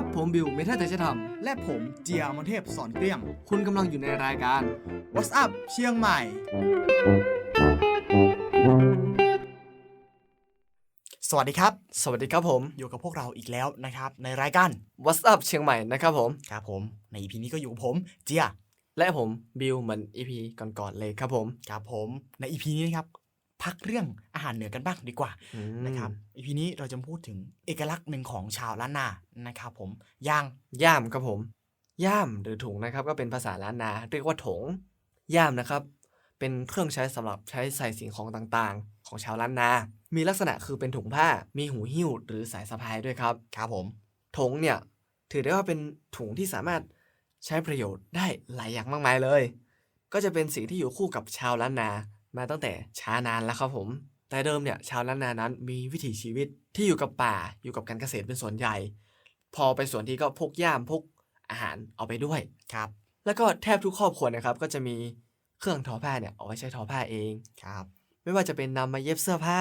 ครับผมบิวเมทัลแต่จะทและผมเจียมนเทพสอนเกลี้ยงำคุณกำลังอยู่ในรายการ What's up เชียงใหม่ สวัสดีครับ สวัสดีครับผม อยู่กับพวกเราอีกแล้วนะครับ ในรายการ What's up เชียงใหม่นะครับผม ครับผม ใน EP นี้ก็อยู่กับผมเจีย และผมบิวเหมือน EP ก่อนๆเลยครับผม ครับผมใน EP นี้นะครับ พักเรื่องอาหารเหนือกันบ้างดีกว่าอืมนะครับ EP นี้เราจะพูดถึงเอกลักษณ์หนึ่งของชาวล้านนานะครับผมย่างย่ามครับผมย่ามหรือถุงนะครับ ก็เป็นภาษาล้านนาเรียกว่าถงย่ามนะครับ เป็นเครื่องใช้สำหรับใช้ใส่สิ่งของต่างๆ ของชาวล้านนา มีลักษณะคือเป็นถุงผ้ามีหูหิ้วหรือสายสะพายด้วยครับครับผมถงเนี่ยถือได้ว่าเป็นถุงที่สามารถใช้ประโยชน์ได้หลายอย่างมากมายเลย ก็จะเป็นสิ่งที่อยู่คู่กับชาวล้านนา มาตั้งแต่ช้านานแล้วครับผม แต่เดิมเนี่ยชาวล้านนานั้นมีวิถีชีวิตที่อยู่กับป่าอยู่กับการเกษตรเป็นส่วนใหญ่ พอไปสวนที่ก็พกย่ามพกอาหารเอาไปด้วยครับ แล้วก็แทบทุกครอบครัวนะครับ ก็จะมีเครื่องทอผ้าเนี่ยเอาไว้ใช้ทอผ้าเองครับ ไม่ว่าจะเป็นนำมาเย็บเสื้อผ้า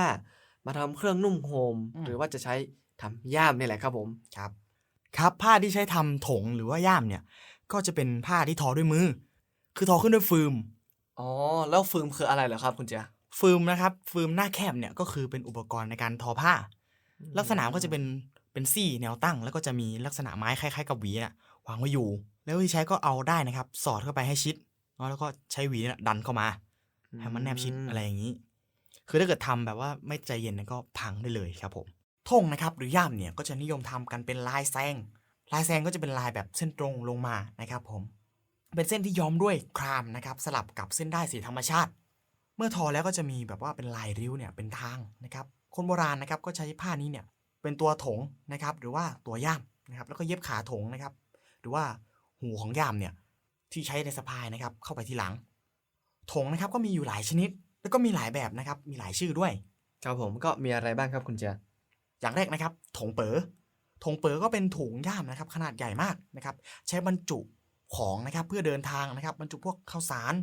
มาทำเครื่องนุ่มห่มอืมหรือว่าจะใช้ทำย่ามนี่แหละครับผมครับ ครับผ้าที่ใช้ทำถงหรือว่าย่ามเนี่ย ก็จะเป็นผ้าที่ทอด้วยมือ คือทอขึ้นด้วยฟืม อ๋อ แล้วฟืมคืออะไรเหรอครับคุณเจียฟืมนะครับฟืมหน้าแคบเนี่ยก็คือเป็นอุปกรณ์ในการทอผ้า ลักษณะก็จะเป็นเป็นซี่แนวตั้ง แล้วก็จะมีลักษณะไม้คล้ายๆ กับหวีน่ะวางไว้อยู่ แล้ววิธีใช้ก็เอาได้นะครับ สอดเข้าไปให้ชิดแล้วก็ใช้หวีเนี่ยดันเข้ามาให้มันแนบชิดอะไรอย่างนี้ คือถ้าเกิดทำแบบว่าไม่ใจเย็นเนี่ยก็พังได้เลยครับผมธงนะครับหรือย่ามเนี่ยก็จะนิยมทำกันเป็นลายแซงลายแซงก็จะเป็นลายแบบเส้นตรงลงมานะครับผม เป็นเส้นที่ย้อมด้วยครามนะครับสลับกับเส้นได้ายสีธรรมชาติ เมื่อทอแล้วก็จะมีแบบว่าเป็นลายริ้วเนี่ยเป็นทางนะครับคนโบราณนะครับก็ใช้ผ้านี้เนี่ยเป็นตัวถงนะครับหรือว่าตัวย่ามนะครับแล้วก็เย็บขาถงนะครับ หรือว่าหูของย่ามเนี่ยที่ใช้ในสะพายนะครับเข้าไปที่หลังถงนะครับก็มีอยู่หลายชนิด แล้วก็มีหลายแบบนะครับมีหลายชื่อด้วย ครับผมก็มีอะไรบ้างครับคุณเจียอย่างแรกนะครับถงเป๋อถงเป๋อก็เป็นถุงย่ามนะครับ ขนาดใหญ่มากนะครับ ใช้บรรจุ ของนะครับเพื่อเดินทางนะครับบรรจุพวกข้าวสาร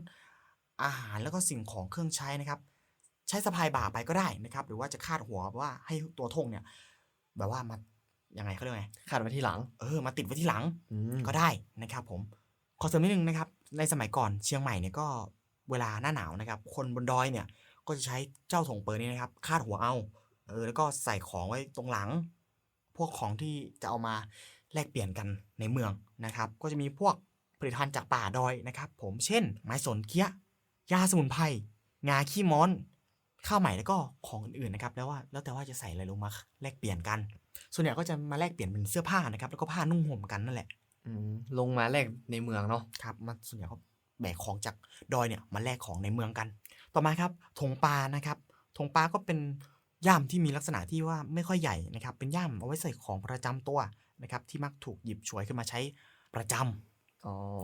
อาหารแล้วก็สิ่งของเครื่องใช้นะครับ ใช้สะพายบ่าไปก็ได้นะครับ หรือว่าจะคาดหัวว่าให้ตัวธงเนี่ย แบบว่ามายังไงเขาเรียกว่าไงคาดไว้ที่หลังเออมาติดไว้ที่หลังอืมก็ได้นะครับ ผมขอเสริมนิดนึงนะครับ ในสมัยก่อนเชียงใหม่เนี่ยก็เวลาหน้าหนาวนะครับ คนบนดอยเนี่ยก็จะใช้เจ้าถงเปิดนี่นะครับ คาดหัวเอาเออแล้วก็ใส่ของไว้ตรงหลัง พวกของที่จะเอามาแลกเปลี่ยนกันในเมืองนะครับ ก็จะมีพวก ผลิตภัณฑ์จากป่าดอยนะครับ ผมเช่น ไม้สนเกี้ยยาสมุนไพรงาขี้ม้อน ข้าวใหม่แล้วก็ของอื่นๆนะครับ แล้วว่าแล้วแต่ว่าจะใส่อะไรลงมาแลกเปลี่ยนกัน ส่วนใหญ่ก็จะมาแลกเปลี่ยนเป็นเสื้อผ้านะครับ แล้วก็ผ้านุ่งห่มกันนั่นแหละอืมลงมาแรกในเมืองเนาะครับมันส่วนใหญ่เขาแบกของจากดอยเนี่ยมาแลกของในเมืองกัน ต่อมาครับธงปลานะครับธงปลาก็เป็นย่ามที่มีลักษณะที่ว่าไม่ค่อยใหญ่นะครับ เป็นย่ามเอาไว้ใส่ของประจำตัวนะครับ ที่มักถูกหยิบฉวยขึ้นมาใช้ประจำอ๋อ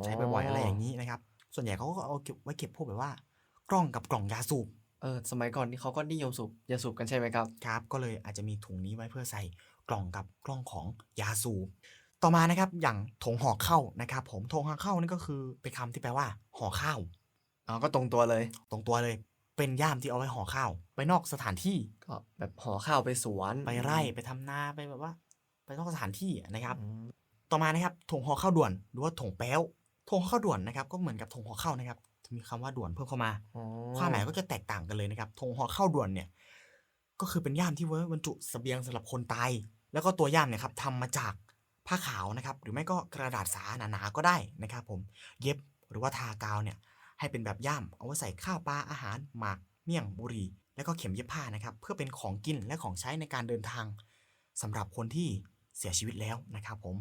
ใช้บ่อยๆอะไรอย่างนี้นะครับ ส่วนใหญ่เขาก็เอาเก็บไว้เก็บพวกแบบว่า กล้องกับกล่องยาสูบเออสมัยก่อนนี่เขาก็นิยมสูบยาสูบกันใช่ไหมครับครับ ก็เลยอาจจะมีถุงนี้ไว้เพื่อใส่กล่องกับกล้องของยาสูบต่อมานะครับอย่างถงห่อข้าวนะครับผมถงห่อข้าวนี่ก็คือเป็นคำที่แปลว่าห่อข้าวอ๋อก็ตรงตัวเลย ตรงตัวเลย เป็นย่ามที่เอาไว้ห่อข้าว ไปนอกสถานที่ก็แบบห่อข้าวไปสวน ไปไร่ไปทำนาไปแบบว่า ไปนอกสถานที่นะครับอืม ต่อมานะครับถุงห่อข้าวด่วนหรือว่าถุงแป้วถุงห่อข้าวด่วนนะครับ ก็เหมือนกับถุงห่อข้าวนะครับจะมีคำว่าด่วนเพิ่มเข้ามาอ๋อความหมายก็จะแตกต่างกันเลยนะครับถุงห่อข้าวด่วนเนี่ย ก็คือเป็นย่ามที่ไว้บรรจุเสบียงสำหรับคนตาย แล้วก็ตัวย่ามเนี่ยครับทำมาจากผ้าขาวนะครับ หรือไม่ก็กระดาษสาหนาๆก็ได้นะครับผม เย็บหรือว่าทากาวเนี่ย ให้เป็นแบบย่ามเอาไว้ใส่ข้าวปลาอาหารหมากเมี่ยงบุหรี่แล้วก็เข็มเย็บผ้านะครับ เพื่อเป็นของกินและของใช้ในการเดินทางสำหรับคนที่เสียชีวิตแล้วนะครับผม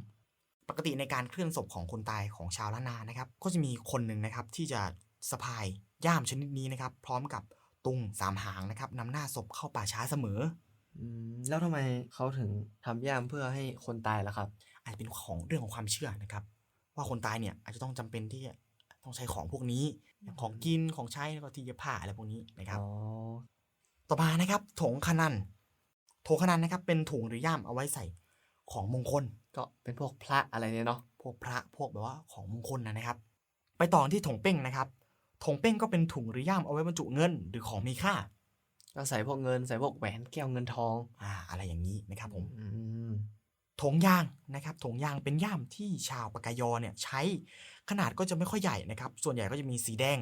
ปกติในการเคลื่อนศพของคนตายของชาวล้านนานะครับ ก็จะมีคนหนึ่งนะครับที่จะสะพายย่ามชนิดนี้นะครับ พร้อมกับตุงสามหางนะครับนำหน้าศพเข้าป่าช้าเสมอ อืมแล้วทำไมเขาถึงทำย่ามเพื่อให้คนตายล่ะครับ อาจจะเป็นของเรื่องของความเชื่อนะครับ ว่าคนตายเนี่ยอาจจะต้องจำเป็นที่จะต้องใช้ของพวกนี้อย่างของกินของใช้แล้วก็ที่เย็บผ้าอะไรพวกนี้นะครับ อ๋อ ต่อมานะครับถงขนันโถขนันนะครับเป็นถุงหรือย่ามเอาไว้ใส่ ของมงคล ก็เป็นพวกพระอะไรเนี่ยเนาะพวกพระพวกแบบว่าของมงคลนะนะครับ ไปต่อที่ถงเป้งนะครับถงเป้งก็เป็นถุงหรือย่ามเอาไว้บรรจุเงินหรือของมีค่าก็ใส่พวกเงินใส่พวกแหวนแก้วเงินทองอ่าอะไรอย่างนี้นะครับผมอืมถงยางนะครับถงยางเป็นย่ามที่ชาวปากกายอเนี่ยใช้ขนาดก็จะไม่ค่อยใหญ่นะครับ ส่วนใหญ่ก็จะมีสีแดง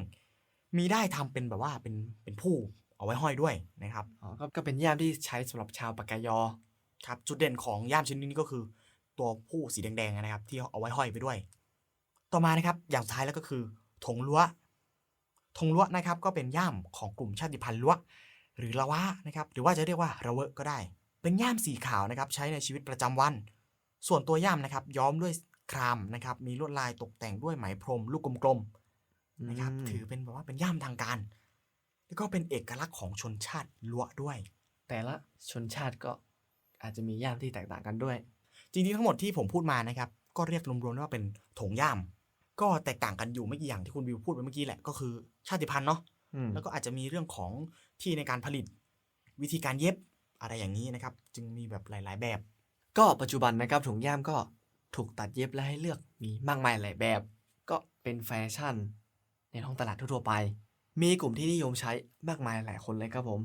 มีได้ทำเป็นแบบว่าเป็นเป็นผู้เอาไว้ห้อยด้วยนะครับอ๋อก็ก็เป็นย่ามที่ใช้สำหรับชาวปากกายอ ครับจุดเด่นของย่ามชนิดนี้ก็คือ ตัวผู้สีแดงๆนะครับ ที่เอาไว้ห้อยไปด้วย ต่อมานะครับอย่างสุดท้ายแล้วก็คือถงล้วถงล้วนะครับ ก็เป็นย่ามของกลุ่มชาติพันธุ์ล้วหรือละวะนะครับ หรือว่าจะเรียกว่าระเวะก็ได้ เป็นย่ามสีขาวนะครับ ใช้ในชีวิตประจำวัน ส่วนตัวย่ามนะครับ ย้อมด้วยครามนะครับ มีลวดลายตกแต่งด้วยไหมพรม ลูกกลมๆนะครับอืมถือเป็นแบบว่าเป็นย่ามทางการ แล้วก็เป็นเอกลักษณ์ของชนชาติล้วด้วย แต่ละชนชาติก็ อาจจะมีย่ามที่แตกต่างกันด้วย จริงๆทั้งหมดที่ผมพูดมานะครับ ก็เรียกรวมๆได้ว่าเป็นถงย่าม ก็แตกต่างกันอยู่ไม่กี่อย่างที่คุณวิวพูดไปเมื่อกี้แหละก็คือชาติพันธุ์เนาะอืมแล้วก็อาจจะมีเรื่องของที่ในการผลิต วิธีการเย็บอะไรอย่างนี้นะครับ จึงมีแบบหลาย ๆ แบบ ก็ปัจจุบันนะครับถุงย่ามก็ถูกตัดเย็บและให้เลือกมีมากมายหลายแบบ ก็เป็นแฟชั่น ในท้องตลาดทั่วๆไป มีกลุ่มที่นิยมใช้มากมายหลายคนเลยครับผม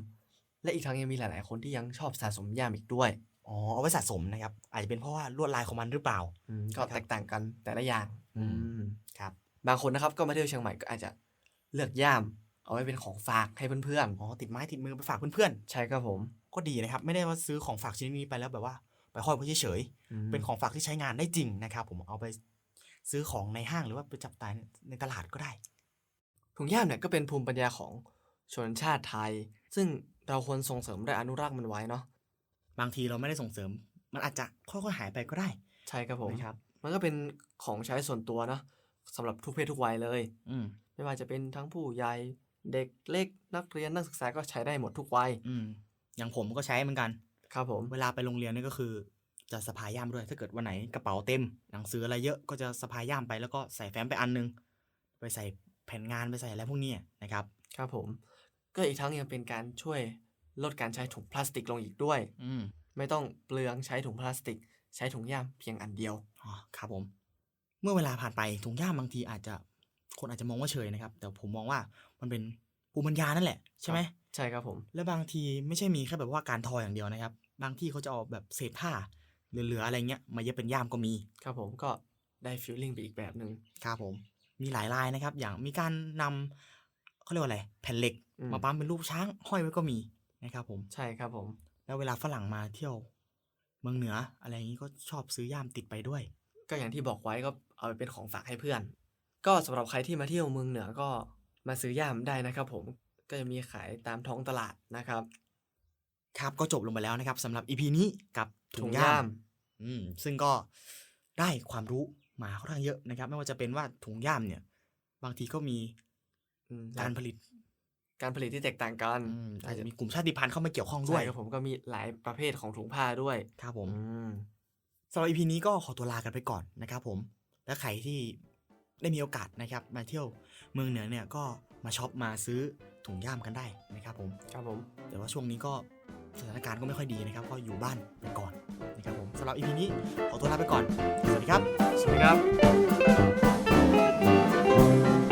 และอีกทั้งยังมีหลาย ๆ คนที่ยังชอบสะสมย่ามอีกด้วย อ๋อเอาไว้สะสมนะครับ อาจจะเป็นเพราะว่าลวดลายของมันหรือเปล่า อืมก็นะครับแตกต่างกันแต่ละอย่างอืมอืมครับ บางคนนะครับก็มาเที่ยวเชียงใหม่ก็อาจจะเลือกย่าม เอาไว้เป็นของฝากให้เพื่อนอ๋อติดไม้ติดมือไปฝากเพื่อนๆ ใช่ครับผมๆก็ดีนะครับ ไม่ได้ว่าซื้อของฝากชนิดนี้ไปแล้วแบบว่า ไปห้อยไว้เฉยๆอืมเป็นของฝากที่ใช้งานได้จริงนะครับ ผมเอาไปซื้อของในห้างหรือว่าไปจับตายในตลาดก็ได้ถุงย่ามเนี่ยก็เป็นภูมิปัญญาของชนชาติไทย ซึ่ง เราควรส่งเสริมและอนุรักษ์มันไว้เนาะบางทีเราไม่ได้ส่งเสริม มันอาจจะค่อยๆหายไปก็ได้ ใช่ครับผมนะครับ มันก็เป็นของใช้ส่วนตัวเนาะสำหรับทุกเพศทุกวัยเลย อืมไม่ว่าจะเป็นทั้งผู้ใหญ่เด็กเล็กนักเรียนนักศึกษาก็ใช้ได้หมดทุกวัยอืมอย่างผมก็ใช้เหมือนกัน ครับผม เวลาไปโรงเรียนนี่ก็คือ จะสะพายย่ามด้วย ถ้าเกิดวันไหนกระเป๋าเต็ม หนังสืออะไรเยอะก็จะสะพายย่ามไปแล้วก็ใส่แฟ้มไปอันนึง ไปใส่แผ่นงานไปใส่อะไรพวกเนี้ยนะครับ ครับผม ก็อีกทั้งยังเป็นการช่วยลดการใช้ถุงพลาสติกลงอีกด้วย อืมไม่ต้องเปลืองใช้ถุงพลาสติก ใช้ถุงย่ามเพียงอันเดียวอ๋อครับผม เมื่อเวลาผ่านไปถุงย่ามบางทีอาจจะคนอาจจะมองว่าเฉยนะครับ แต่ผมมองว่ามันเป็นภูมิปัญญานั่นแหละใช่ไหมใช่ครับผม และบางทีไม่ใช่มีแค่แบบว่าการทออย่างเดียวนะครับ บางที่เขาจะเอาแบบเศษผ้าเหลือๆอะไรเงี้ยมาเย็บเป็นย่ามก็มี ครับผมก็ได้ฟีลลิ่งไปอีกแบบหนึ่งครับผมมีหลายลายนะครับ อย่างมีการนำ เขาเรียกว่าอะไรแผ่นเหล็กอืมมาปั๊มเป็นรูปช้างห้อยไว้ก็มีนะครับผมใช่ครับผม แล้วเวลาฝรั่งมาเที่ยว เมืองเหนืออะไรอย่างนี้ก็ชอบซื้อย่ามติดไปด้วย ก็อย่างที่บอกไว้ก็เอาไปเป็นของฝากให้เพื่อน ก็สำหรับใครที่มาเที่ยวเมืองเหนือก็มาซื้อย่ามได้นะครับผมก็จะมีขายตามท้องตลาดนะครับ ครับก็จบลงไปแล้วนะครับสำหรับ EP นี้กับถุถุงงย่าย่ามมอืมซึ่งก็ได้ความรู้มาค่อนข้างเยอะนะครับ ไม่ว่าจะเป็นว่าถุงย่ามเนี่ย บางทีก็มีอืม การผลิต การผลิตที่แตกต่างกันอืมอาจจะมีกลุ่มชาติพันธุ์เข้ามาเกี่ยวข้องด้ด้ววยยครับผมก็มีหลายประเภทของถุงผ้าด้วยครับผมอืมสำหรับ EP นี้ก็ขอตัวลากันไปก่อนนะครับผม และใครที่ได้มีโอกาสนะครับ มาเที่ยวเมืองเหนือเนี่ยก็มาช็อปมาซื้อถุงย่ามกันได้นะครับผม ครับผม แต่ว่าช่วงนี้ก็สถานการณ์ก็ไม่ค่อยดีนะครับ ก็อยู่บ้านไปก่อนนะครับผมสำหรับ EP นี้ขอตัวลาไปก่อน สวัสดีครับ สวัสดีครับ